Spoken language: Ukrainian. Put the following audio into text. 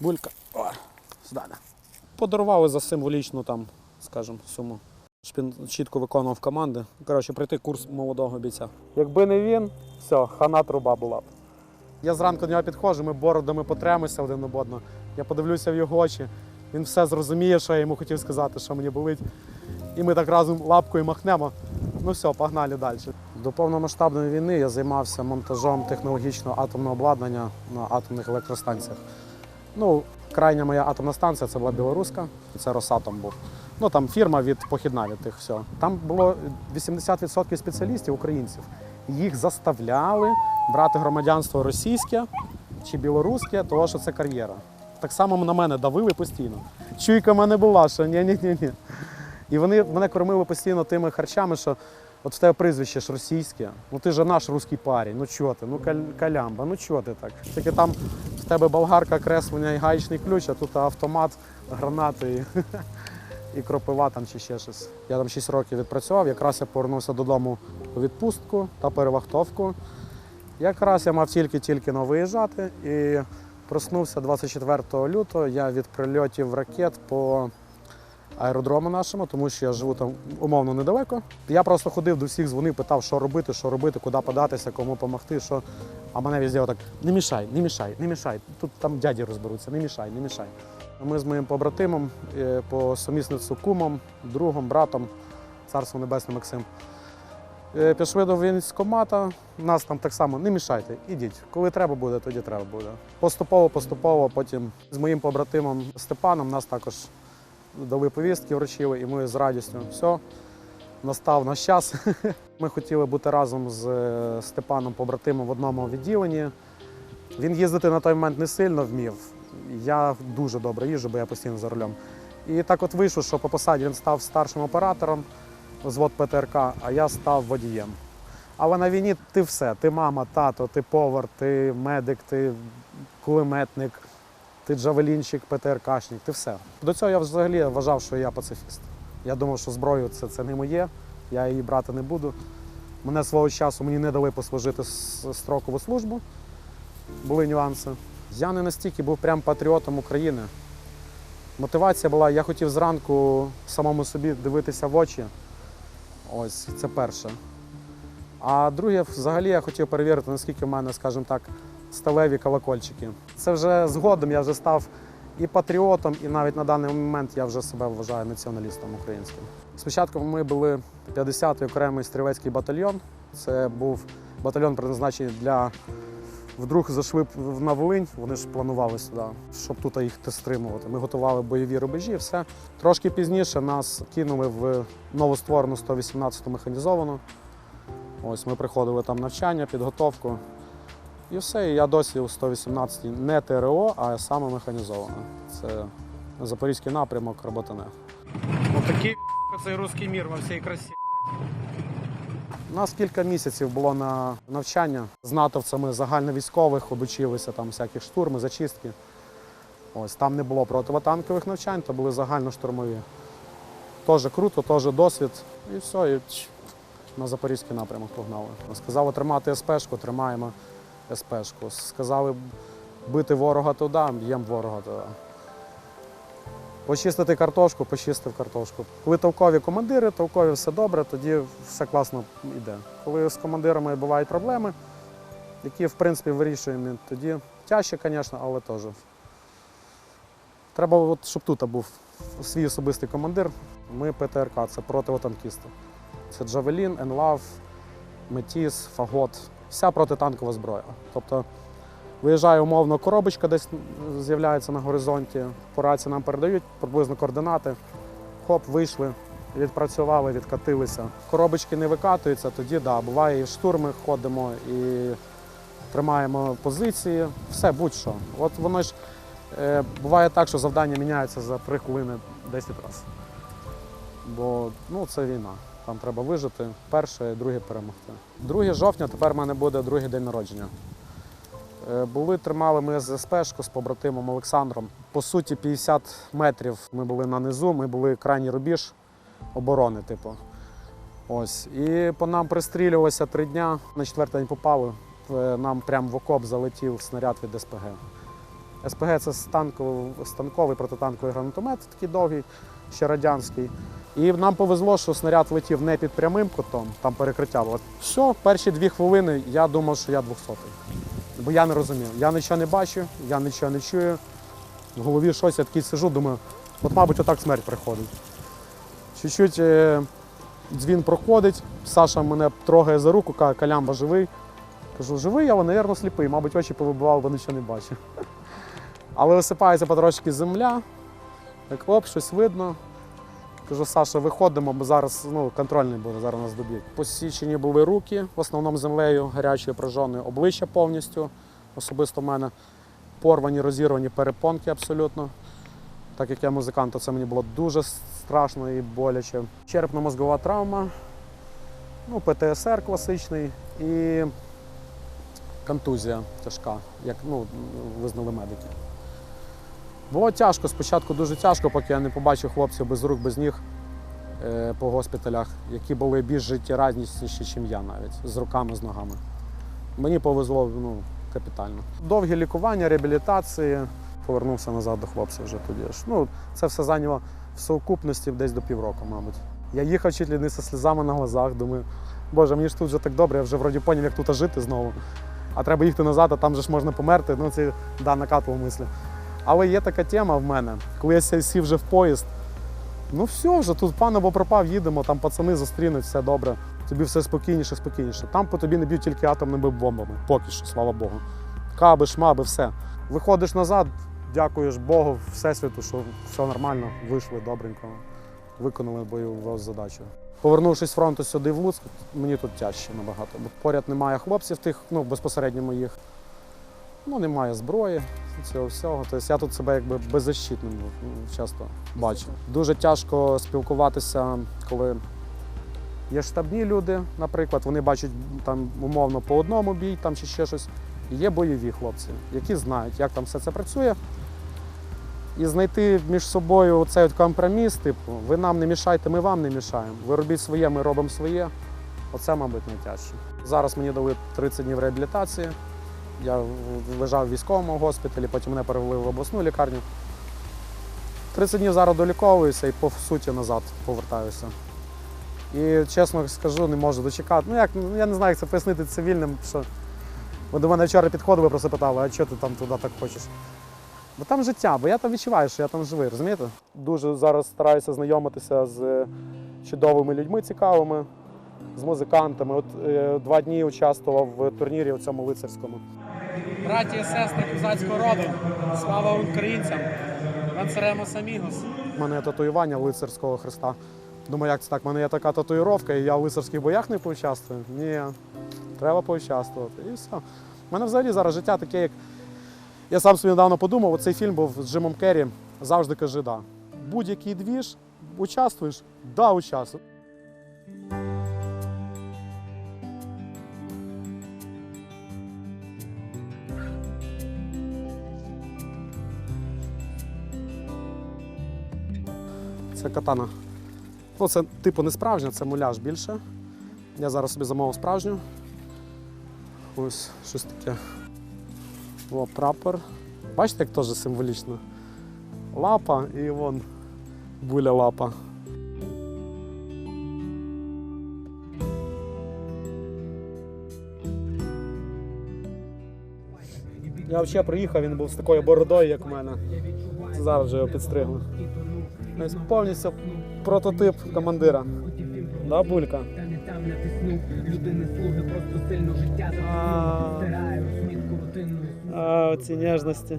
Булька. О, сюди. Подарували за символічну там, скажімо, суму. Щоб він чітко виконував команди. Коротше, пройти курс молодого бійця. Якби не він, все, хана труба була б. Я зранку до нього підходжу, ми бородами потремося один об одного. Я подивлюся в його очі. Він все зрозуміє, що я йому хотів сказати, що мені болить. І ми так разом лапкою махнемо. Ну все, погнали далі. До повномасштабної війни я займався монтажом технологічного атомного обладнання на атомних електростанціях. Ну, крайня моя атомна станція це була білоруська, це Росатом був. Ну там фірма від похідна від тих все. Там було 80% спеціалістів українців. Їх заставляли брати громадянство російське чи білоруське, тому що це кар'єра. Так само на мене давили постійно. Чуйка в мене була, що ні-ні-ні. І вони мене кормили постійно тими харчами, що от в тебе прізвище ж російське, ну ти ж наш русський парень, ну чого ти, ну калямба, ну чого ти так? Тільки там в тебе болгарка, креслення і гаєчний ключ, а тут автомат, гранати і, і кропива там чи ще щось. Я там 6 років відпрацював, якраз я повернувся додому у відпустку та перевахтовку. Якраз я мав тільки-тільки но виїжджати і проснувся 24 лютого. Я від прильотів ракет по аеродрому нашому, тому що я живу там умовно недалеко. Я просто ходив до всіх, дзвонив, питав, що робити, що робити, куди податися, кому допомогти. Що... А мене везде отак не мішай, не мішай, не мішай. Тут там дяді розберуться, не мішай, не мішай. Ми з моїм побратимом е, по сумісництву кумом, другом, братом, царство небесне Максим. Е, Пішли до військкомата, нас там так само не мішайте, ідіть. Коли треба буде, тоді треба буде. Поступово, поступово, потім з моїм побратимом Степаном нас також дали повістки, вручили, і ми з радістю все. Настав наш час. Ми хотіли бути разом з е, Степаном побратимом в одному відділенні. Він їздити на той момент не сильно вмів. Я дуже добре їжджу, бо я постійно за рулем. І так от вийшло, що по посаді він став старшим оператором звод ПТРК, а я став водієм. Але на війні ти все. Ти мама, тато, ти повар, ти медик, ти кулеметник, ти джавелінщик, ПТРКшник, ти все. До цього я взагалі вважав, що я пацифіст. Я думав, що зброю це, це не моє, я її брати не буду. Мене свого часу мені не дали послужити строкову службу. Були нюанси. Я не настільки був прям патріотом України. Мотивація була, я хотів зранку самому собі дивитися в очі. Ось це перше. А друге, взагалі, я хотів перевірити, наскільки в мене, скажімо так, сталеві колокольчики. Це вже згодом я вже став і патріотом, і навіть на даний момент я вже себе вважаю націоналістом українським. Спочатку ми були 50-й окремий стрілецький батальйон. Це був батальйон призначений для вдруг зайшли б на Волинь, вони ж планували сюди, щоб тут їх стримувати. Ми готували бойові рубежі, все. Трошки пізніше нас кинули в новостворену 118-ту механізовану. Ось ми приходили там навчання, підготовку. І все. І я досі у 118-й не ТРО, а саме механізована. Це Запорізький напрямок Роботине. Отакий цей русський мір во всій красі. У нас кілька місяців було на навчання з натовцями загальновійськових, обучилися там всяких штурми, зачистки. Ось там не було противотанкових навчань, то були загальноштурмові. Теж круто, теж досвід. І все, і на запорізький напрямок погнали. Сказали тримати СПшку, тримаємо СПшку. Сказали бити ворога туди, б'ємо ворога туди. Почистити картошку, почистив картошку. Коли толкові командири, толкові все добре, тоді все класно йде. Коли з командирами бувають проблеми, які в принципі вирішуємо, тоді тяжче, звісно, але теж. Треба, от, щоб тут був свій особистий командир. Ми ПТРК, це противотанкісти. Це Джавелін, Енлав, Метіс, Фагот, вся протитанкова зброя. Тобто Виїжджає умовно коробочка, десь з'являється на горизонті. По рації нам передають приблизно координати. Хоп, вийшли, відпрацювали, відкатилися. Коробочки не викатуються, тоді да, буває і штурми ходимо, і тримаємо позиції, все будь-що. От воно ж е, буває так, що завдання міняється за 3 хвилини 10 разів. Бо ну, це війна. Там треба вижити перше, друге перемогти. 2 жовтня тепер в мене буде другий день народження. Е, Були, тримали ми з СПшку з побратимом Олександром. По суті, 50 метрів ми були на низу, ми були крайній рубіж оборони, типу. Ось. І по нам пристрілювалося три дня. На четвертий день попали. Е, Нам прямо в окоп залетів снаряд від СПГ. СПГ це станковий, станковий протитанковий гранатомет, такий довгий, ще радянський. І нам повезло, що снаряд летів не під прямим кутом, там перекриття було. Все, перші дві хвилини я думав, що я 200 Бо я не розумів. Я нічого не бачу, я нічого не чую. В голові щось, я такий сижу, думаю, от, мабуть, отак смерть приходить. Чуть-чуть е, дзвін проходить, Саша мене трогає за руку, каже, Калямба живий. Кажу, живий, але, мабуть, сліпий, мабуть, очі повибивав, бо нічого не бачив. Але висипається потрошки земля, так оп, щось видно. Кажу, Саша, виходимо, бо зараз ну, контрольний буде, зараз нас доб'ють. Посічені були руки, в основному землею, гарячою прожженою, обличчя повністю, особисто в мене. Порвані, розірвані перепонки абсолютно. Так як я музикант, то це мені було дуже страшно і боляче. Черепно-мозгова травма, ну, ПТСР класичний і контузія тяжка, як ну, визнали медики. Було тяжко, спочатку дуже тяжко, поки я не побачив хлопців без рук, без ніг е, по госпіталях, які були більш життєрадісніші, ніж я навіть, з руками, з ногами. Мені повезло ну, капітально. Довгі лікування, реабілітації, повернувся назад до хлопців вже тоді. Ну, це все зайняло в сукупності десь до півроку, мабуть. Я їхав чуть не зі сльозами на глазах, думаю, боже, мені ж тут вже так добре, я вже вроді поняв, як тут жити знову. А треба їхати назад, а там же ж можна померти. Ну, це да, накатував мислі. Але є така тема в мене, коли я сів вже в поїзд, ну все, вже тут пан або пропав, їдемо, там пацани зустрінуть, все добре. Тобі все спокійніше, спокійніше. Там по тобі не б'ють тільки атомними бомбами, поки що, слава Богу. Каби, шмаби, все. Виходиш назад, дякуєш Богу, Всесвіту, що все нормально, вийшли добренько, виконали бойову задачу. Повернувшись з фронту сюди в Луцьк, мені тут тяжче набагато, бо поряд немає хлопців тих, ну безпосередньо моїх. Ну, немає зброї, цього всього. Тобто я тут себе якби беззащитним часто бачу. Дуже тяжко спілкуватися, коли є штабні люди, наприклад, вони бачать там умовно по одному бій там чи ще щось. І є бойові хлопці, які знають, як там все це працює. І знайти між собою цей от компроміс, типу, ви нам не мішайте, ми вам не мішаємо. Ви робіть своє, ми робимо своє. Оце, мабуть, найтяжче. Зараз мені дали 30 днів реабілітації. Я лежав в військовому госпіталі, потім мене перевели в обласну лікарню. 30 днів зараз доліковуюся і по суті назад повертаюся. І чесно скажу, не можу дочекати. Ну як, ну, я не знаю, як це пояснити цивільним, що бо до мене вчора підходили, просто питали, а чого ти там туди так хочеш? Бо там життя, бо я там відчуваю, що я там живий, розумієте? Дуже зараз стараюся знайомитися з чудовими людьми цікавими, з музикантами. От е, два дні участвував в турнірі у цьому лицарському. Браті і сестри козацького роду, слава українцям! Ланцеремос амігос. У мене татуювання лицарського хреста. Думаю, як це так? У мене є така татуїровка, і я в лицарських боях не поучаствую. Ні, треба поучаствувати. І все. У мене взагалі зараз життя таке, як. Я сам собі недавно подумав, оцей фільм був з Джимом Керрі, завжди кажи да. Будь-який двіж, участвуєш? Да, участвую. Катана. Ну, це типу не справжня, це муляж більше. Я зараз собі замовив справжню. Ось щось таке. О, прапор. Бачите, як теж символічно. Лапа і вон буля лапа. Я взагалі приїхав, він був з такою бородою, як у мене. Зараз вже його підстригли. Ось повністю прототип командира. Да, булька? А. оці ніжності.